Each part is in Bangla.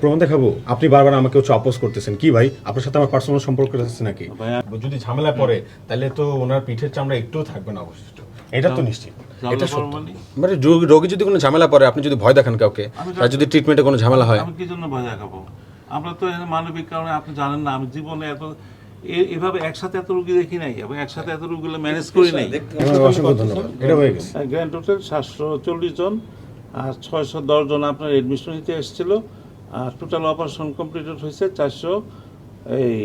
প্রমাণ দেখাবো? আপনি বারবার আমাকে হচ্ছে অপোজ করতেছেন। কি ভাই? আপনার সাথে আমার পার্সোনাল সম্পর্ক আছে নাকি? যদি ঝামেলা পড়ে তাহলে তো ওনার পিঠের চামড়া একটুও থাকবে না অবশিষ্ট। এটা তো নিশ্চিত। এটা সত্য। মানে? রোগী- যদি কোনো ঝামেলা পড়ে আপনি যদি ভয় দেখান কাউকে আর যদি ট্রিটমেন্টে কোনো ঝামেলা হয়। আমি কি জন্য ভয় দেখাবো? আমরা তো মানবিক কারণে আপনি জানেন না আমি জীবনে এত এভাবে একসাথে এত রুগী দেখি নাই এবং একসাথে এত রুগীগুলো ম্যানেজ করি নাই। এটা হয়ে গেছে। গ্র্যান্ড টোটাল সাতশো চল্লিশ জন আর ছয়শো দশ জন আপনার এডমিশন নিতে এসেছিল। টোটাল অপারেশন কমপ্লিটেড হয়েছে চারশো এই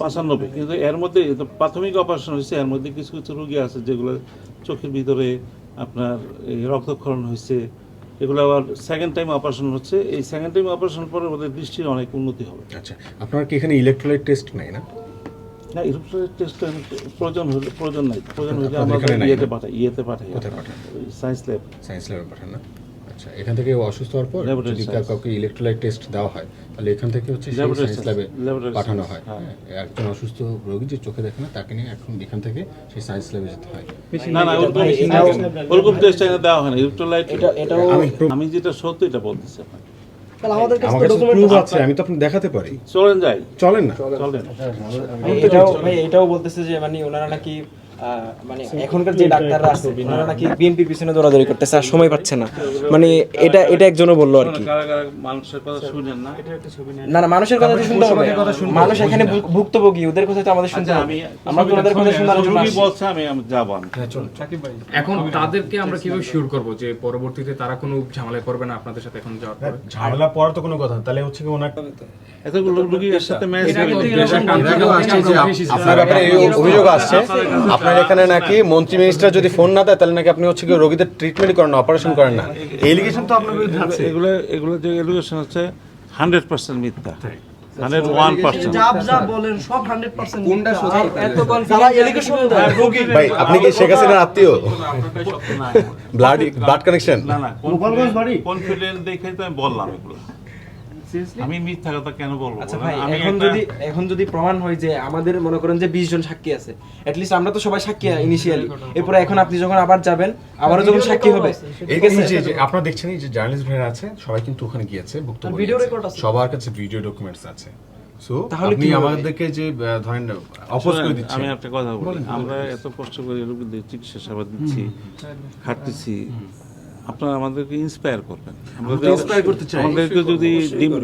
পঁচানব্বই। কিন্তু এর মধ্যে প্রাথমিক অপারেশন হয়েছে এর মধ্যে কিছু কিছু রুগী আছে যেগুলো চোখের ভিতরে আপনার এই রক্তক্ষরণ হয়েছে। এগুলো আবার সেকেন্ড টাইম অপারেশন হচ্ছে। এই সেকেন্ড টাইম অপারেশন পরে ওদের দৃষ্টির অনেক উন্নতি হবে। আচ্ছা আপনার কি এখানে ইলেকট্রোলাইট টেস্ট নাই না? না ইলেকট্রনিক টেস্ট প্রয়োজন হলে প্রয়োজন নাই। প্রয়োজন হলে আপনাদের আমরা ইয়েতে? পাঠাই ইয়েতে পাঠাই। সায়েন্স ল্যাব সায়েন্স ল্যাবে পাঠান না? আচ্ছা এখান থেকে অসুস্থ হওয়ার পর যদি কাউকে ইলেকট্রোলাইট টেস্ট দেওয়া হয় তাহলে এখান থেকে হচ্ছে সায়েন্স ল্যাবে পাঠানো হয়। হ্যাঁ। হ্যাঁ, একজন অসুস্থ রোগী যে চোখে দেখে না তাকে নিয়ে এখন এখান থেকে সেই সায়েন্স ল্যাবে যেতে হয়। না না ওরকম- টেস্ট দেওয়া হয় না ইলেকট্রোলাইট আমি proof- আমি যেটা সত্য এটা বলতেছি আপনাকে। আমাদের কাছে আমার তো কাছে ডকুমেন্ট আছে। আমি তো দেখাতে পারি। চলেন যাই। চলেন না। চলেন। এটাও ভাই এটাও বলতেছে যে মানে ওনারা নাকি মানে এখনকার যে ডাক্তাররা আছে ওনারা নাকি বিএনপির পিছনে দৌড়াদৌড়ি করতেছে আর সময় পাচ্ছে না। মানে এটা এটা একজনও বলল আর কি। মানুষের কথা শুনেন না? না না মানুষের কথা তো শুনতে হবে। মানুষ এখানে ভুক্তভোগী ওদের কথা তো আমাদের শুনতে আচ্ছা, হবে আমরা তো ওদের কথা শোনার জন্য বলছে আমি আমি যাব আমি। এখন তাদেরকে আমরা কীভাবে শিওর করব যে পরবর্তীতে তারা কোনো ঝামেলায় পড়বে না আপনাদের সাথে এখন যাওয়ার পরে? ঝামেলা পড়ার তো কোনো কথা তাহলে হচ্ছে কি ওনার এতগুলো রুগী এর সাথে ম্যাচ আপনার ব্যাপারে অভিযোগ আসছে আপনার এখানে নাকি মন্ত্রী মিনিস্টার যদি ফোন না দেয় তাহলে নাকি আপনি হচ্ছে কি রোগীদের ট্রিটমেন্ট করেন না অপারেশন করেন না? এলিগেশন তো আপনার বিরুদ্ধে আছে। এগুলো এগুলো যে এলিগেশন হচ্ছে হান্ড্রেড পার্সেন্ট মিথ্যা। হান্ড্রেড ওয়ান পার্সেন্ট যা যা বলেন সব 100% কোনটা এত যারা এলিগেশন দেয়। রোগী ভাই আপনি কি শেখ হাসিনার আত্মীয়? ব্লাড ব্লাড কানেকশন না না। কনফিডেন্ট দেখে তো আমি বললাম এগুলো। আমি মিথ্যা কথা কেন বলব? আচ্ছা ভাই এখন যদি এখন যদি প্রমাণ হয় যে আমাদের মনে করেন যে 20 জন সাক্ষী আছে লিস্ট আমরা তো সবাই সাক্ষী ইনিশিয়ালি এরপরে এখন আপনি যখন আবার যাবেন আবারও যখন সাক্ষী হবে। ঠিক আছে? আপনারা দেখছেন এই যে জার্নালিস্ট ভাইরা আছে সবাই কিন্তু ওখানে গিয়েছে বক্তব্য ভিডিও রেকর্ড আছে। সবার কাছে ভিডিও ডকুমেন্টস আছে। সো আপনি আমাদেরকে যে ধরেন অপোজ করে দিচ্ছেন। আমি একটা কথা বলি আমরা এত কষ্ট করে রোগীদের চিকিৎসা সেবা দিচ্ছি খাটতেছি আপনারা আমাদেরকে ইন্সপায়ার করবেন। inspire করতে চাই। আমাদেরকে যদি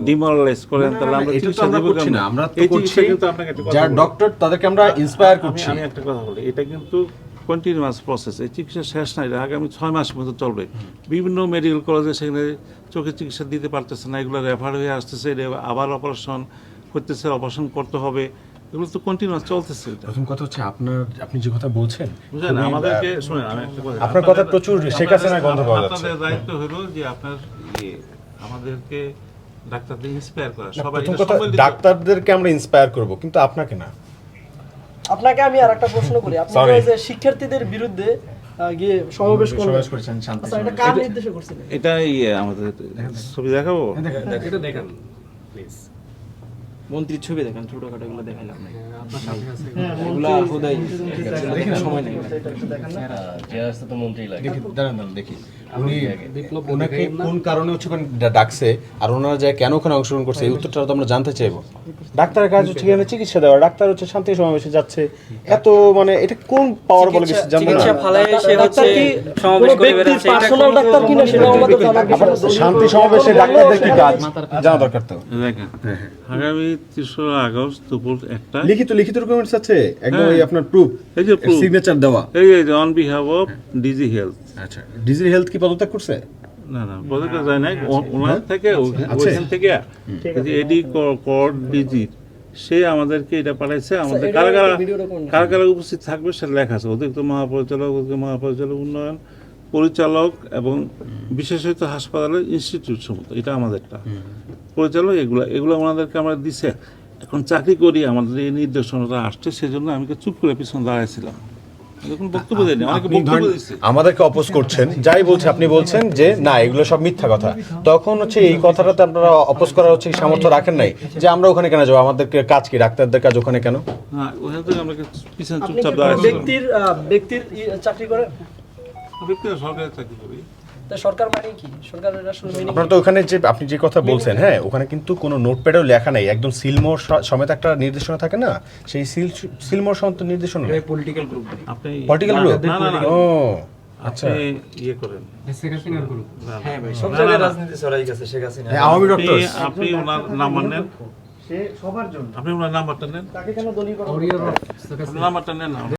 ডিমোরালাইজ করেন তাহলে আমরা চিকিৎসা আমরা করছি না আমরা তো করছি। কিন্তু আপনাকে একটা কথা যার ডক্টর তাদেরকে আমরা ইন্সপায়ার করছি। আমি একটা কথা বলি এটা কিন্তু কন্টিনিউয়াস প্রসেস এই চিকিৎসা শেষ নাই আগামী ছয় মাস পর্যন্ত চলবে। বিভিন্ন মেডিকেল কলেজে সেখানে চোখের চিকিৎসা দিতে পারতেছে না এগুলো রেফার হয়ে আসতেছে আবার অপারেশন করতেছে অপারেশন করতে হবে। এগুলো তো কন্টিনিউয়াস চলতেছে এটা। প্রথম কথা হচ্ছে আপনার আপনি যে কথা বলছেন বুঝলেন আমাদেরকে শুনেন আমি একটা কথা আপনার কথা প্রচুর শেখ হাসিনার গন্ধ পাওয়া যাচ্ছে। আপনাদের দায়িত্ব হলো যে আপনার ইয়ে, আমাদেরকে ডাক্তারদের ইন্সপায়ার করা। সবাই প্রথম কথা ডাক্তারদেরকে আমরা ইন্সপায়ার করব কিন্তু আপনাকে না। আপনাকে আমি আর একটা প্রশ্ন করি। আপনি যে শিক্ষার্থীদের বিরুদ্ধে গিয়ে সমাবেশ করলেন। সমাবেশ করেছেন শান্তি আচ্ছা এটা কার নির্দেশে করছিলেন? এটা ইয়ে আমাদের ছবি দেখাবো? এটা দেখান প্লিজ মন্ত্রীর ছবি দেখেন ছোটখাটো এগুলো দেখাইলাম এগুলা হুদাই সময় নেই দেখি দাঁড়ান দাঁড়ান দেখি। উনি ওনাকে কোন কারণে হচ্ছে ডাকছে আর ওনারা যে কেন ওখানে অংশগ্রহণ করছে এই উত্তরটা তো আমরা জানতে চাইব। ডাক্তারের কাজ হচ্ছে এখানে চিকিৎসা দেওয়া ডাক্তার হচ্ছে শান্তি সমাবেশে যাচ্ছে। এত মানে এটা কোন পাওয়ার বলে কিছু জানব না। ডাক্তার কি কোনো ব্যক্তির পার্সোনাল ডাক্তার কিনা সেটা আমাদের জানার আবার বিষয় না। শান্তি সমাবেশে ডাক্তারদের কি কাজ? জানা দরকার তো। আগামী তেসরা আগস্ট দুপুর একটা লিখিত লিখিত ডকুমেন্টস আছে? একদম হ্যাঁ। এই আপনার প্রুফ এই যে সিগনেচার দেওয়া। এই যে on behalf of DG health আচ্ছা ডিজি হেলথ কি পদত্যাগ করছে? না না বলতে যায় না ও- ওনার থেকে ওইখান থেকে এডি কর ডিজি সে আমাদেরকে এটা পাঠাইছে। আমাদের কারা কারা। কারা কারা উপস্থিত থাকবে সেটা লেখা আছে। অতিরিক্ত মহাপরিচালক মহাপরিচালক উন্নয়ন পরিচালক এবং বিশেষত হাসপাতালের ইনস্টিটিউট সমস্ত এটা আমাদেরটা। পরিচালক এগুলো এগুলো ওনাদেরকে আমরা দিছে। এখন চাকরি করি আমাদের এই নির্দেশনাটা আসছে সেজন্য আমি চুপ করে পিছনে দাঁড়াইছিলাম। আমাদেরকে অপোজ করছেন যাই বলছে আপনি বলছেন যে না এগুলো সব মিথ্যা কথা। তখন হচ্ছে এই কথাটাতে আপনারা অপোজ করার হচ্ছে সামর্থ্য রাখেন নাই? যে আমরা ওখানে কেন যাব? আমাদেরকে কাজ কি? ডাক্তারদের কাজ ওখানে কেন? ব্যক্তির ব্যক্তির চাকরি করে ব্যক্তির সরকারের চাকরি করি সরকার মানে কি? সরকারের আপনারা তো ওখানে যে আপনি যে কথা বলছেন হ্যাঁ ওখানে কিন্তু কোনো নোটপ্যাডেও লেখা নেই। একদম সিলমোর সমেত একটা নির্দেশনা থাকে না? সেই সিল সিলমোর সমেত নির্দেশনা পলিটিক্যাল গ্রুপ আপনি পার্টিকেল গ্রুপ না না না। ও আচ্ছা। আপনি ইয়ে করেন। হ্যাঁ ভাই সব জায়গায় রাজনীতি ছড়াই গেছে শেখ হাসিনা। হ্যাঁ, আওয়ামী ডক্টর আপনি- আপনি ওনার আপনি নাম্বারটা নেন। নাম্বারটা